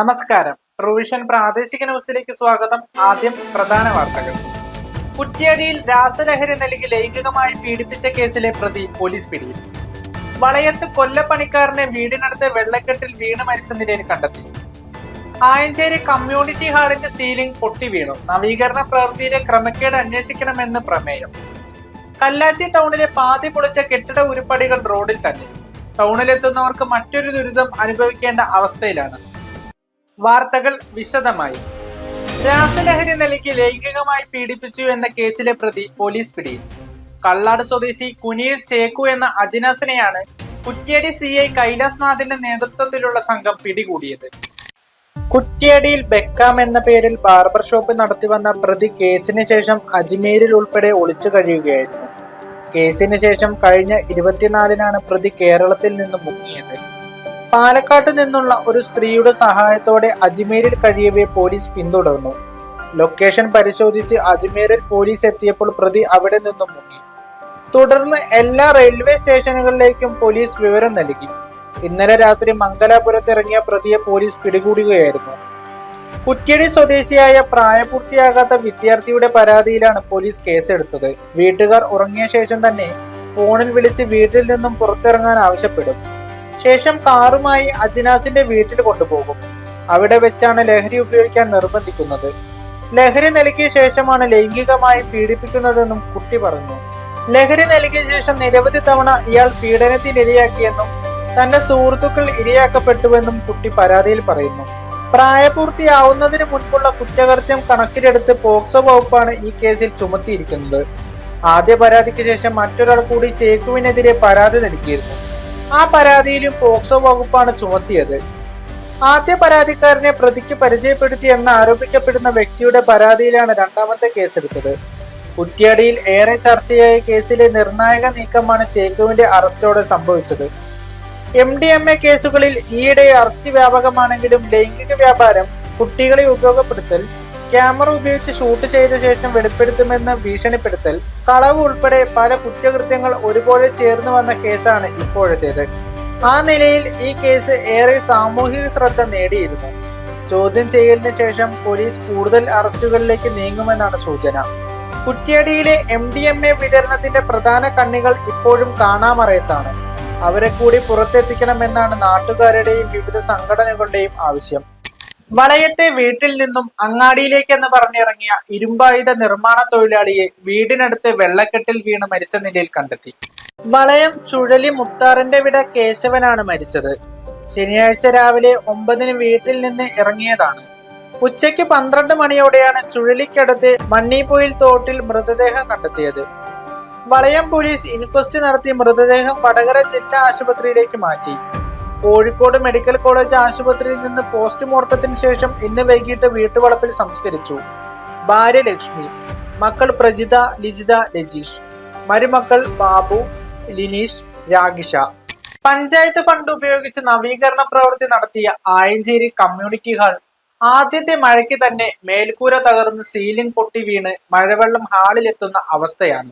നമസ്കാരം. പ്രൊവിഷൻ പ്രാദേശിക ന്യൂസിലേക്ക് സ്വാഗതം. ആദ്യം പ്രധാന വാർത്തകൾ. കുറ്റ്യാടിയിൽ രാസലഹരി നൽകി ലൈംഗികമായി പീഡിപ്പിച്ച കേസിലെ പ്രതി പോലീസ് പിടിയിൽ. വളയത്ത് കൊല്ലപ്പണിക്കാരനെ വീടിനടുത്ത് വെള്ളക്കെട്ടിൽ വീണ് മരിച്ച നിലയിൽ കണ്ടെത്തി. ആയഞ്ചേരി കമ്മ്യൂണിറ്റി ഹാളിന്റെ സീലിംഗ് പൊട്ടി വീണു. നവീകരണ പ്രവൃത്തിയിലെ ക്രമക്കേട് അന്വേഷിക്കണമെന്ന് പ്രമേയം. കല്ലാച്ചി ടൗണിലെ പാതി പൊളിച്ച കെട്ടിട ഉരുപ്പടികൾ റോഡിൽ തന്നെ. ടൗണിലെത്തുന്നവർക്ക് മറ്റൊരു ദുരിതം അനുഭവിക്കേണ്ട അവസ്ഥയിലാണ്. വാർത്തകൾ വിശദമായി. രാസലഹരി നൽകി ലൈംഗികമായി പീഡിപ്പിച്ചു എന്ന കേസിലെ പ്രതി പോലീസ് പിടിയിൽ. കള്ളാട് സ്വദേശി കുനിയിൽ ചേക്കു എന്ന അജിനാസിനെയാണ് കുറ്റ്യാടി സി ഐ കൈലാസ്നാഥിന്റെ നേതൃത്വത്തിലുള്ള സംഘം പിടികൂടിയത്. കുറ്റ്യാടിയിൽ ബെക്കാം എന്ന പേരിൽ ബാർബർ ഷോപ്പ് നടത്തിവന്ന പ്രതി കേസിന് ശേഷം അജ്മീരിൽ ഉൾപ്പെടെ ഒളിച്ചു കഴിയുകയായിരുന്നു. കേസിന് ശേഷം കഴിഞ്ഞ ഇരുപത്തിനാലിനാണ് പ്രതി കേരളത്തിൽ നിന്ന് മുങ്ങിയത്. പാലക്കാട്ട് നിന്നുള്ള ഒരു സ്ത്രീയുടെ സഹായത്തോടെ അജ്മീരിൽ കഴിയവെ പോലീസ് പിന്തുടർന്നു. ലൊക്കേഷൻ പരിശോധിച്ച് അജ്മീരിൽ പോലീസ് എത്തിയപ്പോൾ പ്രതി അവിടെ നിന്നും മുങ്ങി. തുടർന്ന് എല്ലാ റെയിൽവേ സ്റ്റേഷനുകളിലേക്കും പോലീസ് വിവരം നൽകി. ഇന്നലെ രാത്രി മംഗലാപുരത്ത് ഇറങ്ങിയ പ്രതിയെ പോലീസ് പിടികൂടുകയായിരുന്നു. കുറ്റ്യടി സ്വദേശിയായ പ്രായപൂർത്തിയാകാത്ത വിദ്യാർത്ഥിയുടെ പരാതിയിലാണ് പോലീസ് കേസെടുത്തത്. വീട്ടുകാർ ഉറങ്ങിയ ശേഷം തന്നെ ഫോണിൽ വിളിച്ച് വീട്ടിൽ നിന്നും പുറത്തിറങ്ങാൻ ആവശ്യപ്പെടും. ശേഷം കാറുമായി അജിനാസിന്റെ വീട്ടിൽ കൊണ്ടുപോകും. അവിടെ വെച്ചാണ് ലഹരി ഉപയോഗിക്കാൻ നിർബന്ധിക്കുന്നത്. ലഹരി നൽകിയ ശേഷമാണ് ലൈംഗികമായി പീഡിപ്പിക്കുന്നതെന്നും കുട്ടി പറഞ്ഞു. ലഹരി നൽകിയ ശേഷം നിരവധി തവണ ഇയാൾ പീഡനത്തിനിരയാക്കിയെന്നും തന്റെ സുഹൃത്തുക്കൾ ഇരയാക്കപ്പെട്ടുവെന്നും കുട്ടി പരാതിയിൽ പറയുന്നു. പ്രായപൂർത്തിയാവുന്നതിന് മുൻപുള്ള കുറ്റകൃത്യം കണക്കിലെടുത്ത് പോക്സോ വകുപ്പാണ് ഈ കേസിൽ ചുമത്തിയിരിക്കുന്നത്. ആദ്യ പരാതിക്ക് ശേഷം മറ്റൊരാൾ കൂടി ചേക്കുവിനെതിരെ പരാതി നൽകിയിരുന്നു. ആ പരാതിയിലും പോക്സോ വകുപ്പാണ് ചുമത്തിയത്. ആദ്യ പരാതിക്കാരനെ പ്രതിക്ക് പരിചയപ്പെടുത്തി എന്ന് ആരോപിക്കപ്പെടുന്ന വ്യക്തിയുടെ പരാതിയിലാണ് രണ്ടാമത്തെ കേസെടുത്തത്. കുറ്റ്യാടിയിൽ ഏറെ ചർച്ചയായ കേസിലെ നിർണായക നീക്കമാണ് ചേക്കുവിന്റെ അറസ്റ്റോടെ സംഭവിച്ചത്. എം ഡി എം എ കേസുകളിൽ ഈയിടെ അറസ്റ്റ് വ്യാപകമാണെങ്കിലും ലൈംഗിക വ്യാപാരം കുട്ടികളെ ഉപയോഗപ്പെടുത്തൽ ക്യാമറ ഉപയോഗിച്ച് ഷൂട്ട് ചെയ്ത ശേഷം വെളിപ്പെടുത്തുമെന്ന് ഭീഷണിപ്പെടുത്തൽ കളവ് ഉൾപ്പെടെ പല കുറ്റകൃത്യങ്ങൾ ഒരുപോലെ ചേർന്ന് വന്ന കേസാണ് ഇപ്പോഴത്തേത്. ആ നിലയിൽ ഈ കേസ് ഏറെ സാമൂഹിക ശ്രദ്ധ നേടിയിരുന്നു. ചോദ്യം ചെയ്യലിന് ശേഷം പോലീസ് കൂടുതൽ അറസ്റ്റുകളിലേക്ക് നീങ്ങുമെന്നാണ് സൂചന. കുറ്റ്യാടിയിലെ എം ഡി എം എ വിതരണത്തിന്റെ പ്രധാന കണ്ണികൾ ഇപ്പോഴും കാണാമറയത്താണ്. അവരെ കൂടി പുറത്തെത്തിക്കണമെന്നാണ് നാട്ടുകാരുടെയും വിവിധ സംഘടനകളുടെയും ആവശ്യം. വളയത്തെ വീട്ടിൽ നിന്നും അങ്ങാടിയിലേക്കെന്ന് പറഞ്ഞിറങ്ങിയ ഇരുമ്പായുധ നിർമ്മാണ തൊഴിലാളിയെ വീടിനടുത്ത് വെള്ളക്കെട്ടിൽ വീണ് മരിച്ച നിലയിൽ കണ്ടെത്തി. വളയം ചുഴലി മുത്താറിന്റെ വിട കേശവനാണ് മരിച്ചത്. ശനിയാഴ്ച രാവിലെ ഒമ്പതിന് വീട്ടിൽ നിന്ന് ഇറങ്ങിയതാണ്. ഉച്ചയ്ക്ക് പന്ത്രണ്ട് മണിയോടെയാണ് ചുഴലിക്കടുത്ത് മണ്ണിപ്പൊയിൽ തോട്ടിൽ മൃതദേഹം കണ്ടെത്തിയത്. വളയം പോലീസ് ഇൻക്വസ്റ്റ് നടത്തി മൃതദേഹം വടകര ജില്ലാ ആശുപത്രിയിലേക്ക് മാറ്റി. കോഴിക്കോട് മെഡിക്കൽ കോളേജ് ആശുപത്രിയിൽ നിന്ന് പോസ്റ്റ്മോർട്ടത്തിന് ശേഷം ഇന്ന് വൈകിട്ട് വീട്ടുവളപ്പിൽ സംസ്കരിച്ചു. ഭാര്യ ലക്ഷ്മി മക്കൾ പ്രജിത ലിജിത രജീഷ്. മരുമക്കൾ ബാബു ലിനീഷ് രാഗിഷ. പഞ്ചായത്ത് ഫണ്ട് ഉപയോഗിച്ച് നവീകരണ പ്രവൃത്തി നടത്തിയ ആയഞ്ചേരി കമ്മ്യൂണിറ്റി ഹാൾ. ആദ്യത്തെ മഴയ്ക്ക് തന്നെ മേൽക്കൂര തകർന്ന് സീലിംഗ് പൊട്ടി വീണ് മഴവെള്ളം ഹാളിലെത്തുന്ന അവസ്ഥയാണ്.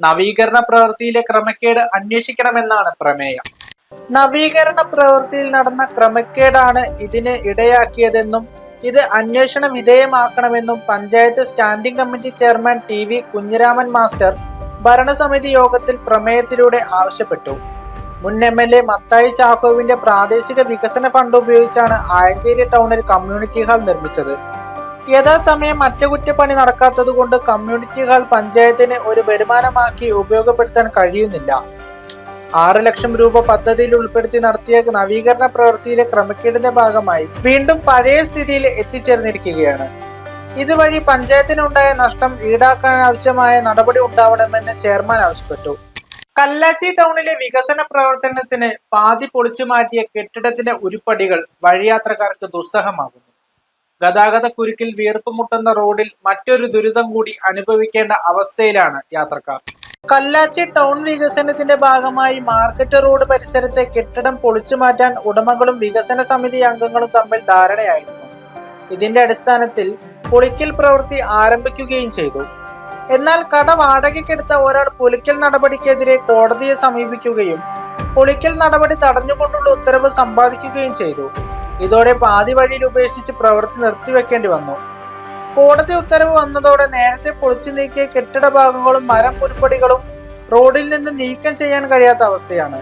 നവീകരണ പ്രവൃത്തിയിലെ ക്രമക്കേട് അന്വേഷിക്കണമെന്നാണ് പ്രമേയം. നവീകരണ പ്രവൃത്തിയിൽ നടന്ന ക്രമക്കേടാണ് ഇതിന് ഇടയാക്കിയതെന്നും ഇത് അന്വേഷണ വിധേയമാക്കണമെന്നും panchayat standing committee chairman T V Kunhiraman master ഭരണസമിതി യോഗത്തിൽ പ്രമേയത്തിലൂടെ ആവശ്യപ്പെട്ടു. മുൻ എം എൽ എ മത്തായി ചാക്കോവിന്റെ പ്രാദേശിക വികസന ഫണ്ട് ഉപയോഗിച്ചാണ് ആയഞ്ചേരി ടൗണിൽ കമ്മ്യൂണിറ്റി ഹാൾ നിർമ്മിച്ചത്. യഥാസമയം അറ്റകുറ്റപ്പണി നടക്കാത്തതുകൊണ്ട് കമ്മ്യൂണിറ്റി ഹാൾ പഞ്ചായത്തിന് ഒരു വരുമാനമാക്കി ഉപയോഗപ്പെടുത്താൻ കഴിയുന്നില്ല. ആറ് ലക്ഷം രൂപ പദ്ധതിയിൽ ഉൾപ്പെടുത്തി നടത്തിയ നവീകരണ പ്രവൃത്തിയിലെ ക്രമക്കേടിന്റെ ഭാഗമായി വീണ്ടും പഴയ സ്ഥിതിയിൽ എത്തിച്ചേർന്നിരിക്കുകയാണ്. ഇതുവഴി പഞ്ചായത്തിനുണ്ടായ നഷ്ടം ഈടാക്കാൻ ആവശ്യമായ നടപടി ഉണ്ടാവണമെന്ന് ചെയർമാൻ ആവശ്യപ്പെട്ടു. കല്ലാച്ചി ടൗണിലെ വികസന പ്രവർത്തനത്തിന് പാതി പൊളിച്ചു മാറ്റിയ കെട്ടിടത്തിന്റെ ഉരുപ്പടികൾ വഴിയാത്രക്കാർക്ക് ദുസ്സഹമാകുന്നു. ഗതാഗത കുരുക്കിൽ വീർപ്പ് മുട്ടുന്ന റോഡിൽ മറ്റൊരു ദുരിതം കൂടി അനുഭവിക്കേണ്ട അവസ്ഥയിലാണ് യാത്രക്കാർ. കല്ലാച്ചി ടൗൺ വികസനത്തിന്റെ ഭാഗമായി മാർക്കറ്റ് റോഡ് പരിസരത്തെ കെട്ടിടം പൊളിച്ചു മാറ്റാൻ ഉടമകളും വികസന സമിതി അംഗങ്ങളും തമ്മിൽ ധാരണയായിരുന്നു. ഇതിന്റെ അടിസ്ഥാനത്തിൽ പൊളിക്കൽ പ്രവൃത്തി ആരംഭിക്കുകയും ചെയ്തു. എന്നാൽ കട വാടകയ്ക്കെടുത്ത ഒരാൾ പൊളിക്കൽ നടപടിക്കെതിരെ കോടതിയെ സമീപിക്കുകയും പൊളിക്കൽ നടപടി തടഞ്ഞുകൊണ്ടുള്ള ഉത്തരവ് സമ്പാദിക്കുകയും ചെയ്തു. ഇതോടെ പാതി വഴിയിൽ ഉപേക്ഷിച്ച് പ്രവൃത്തി നിർത്തിവെക്കേണ്ടി വന്നു. കോടതി ഉത്തരവ് വന്നതോടെ നേരത്തെ പൊളിച്ചു നീക്കിയ കെട്ടിട ഭാഗങ്ങളും മരം പുൽപ്പടികളും റോഡിൽ നിന്ന് നീക്കം ചെയ്യാൻ കഴിയാത്ത അവസ്ഥയാണ്.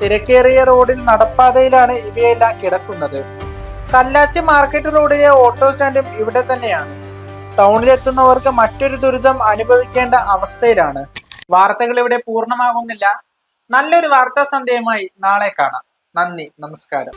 തിരക്കേറിയ റോഡിൽ നടപ്പാതയിലാണ് ഇവയെല്ലാം കിടക്കുന്നത്. കല്ലാച്ചി മാർക്കറ്റ് റോഡിലെ ഓട്ടോ സ്റ്റാൻഡും ഇവിടെ തന്നെയാണ്. ടൗണിലെത്തുന്നവർക്ക് മറ്റൊരു ദുരിതം അനുഭവിക്കേണ്ട അവസ്ഥയിലാണ്. വാർത്തകൾ ഇവിടെ പൂർണമാകുന്നില്ല. നല്ലൊരു വാർത്താ സന്ധ്യയുമായി നാളെ കാണാം. നന്ദി നമസ്കാരം.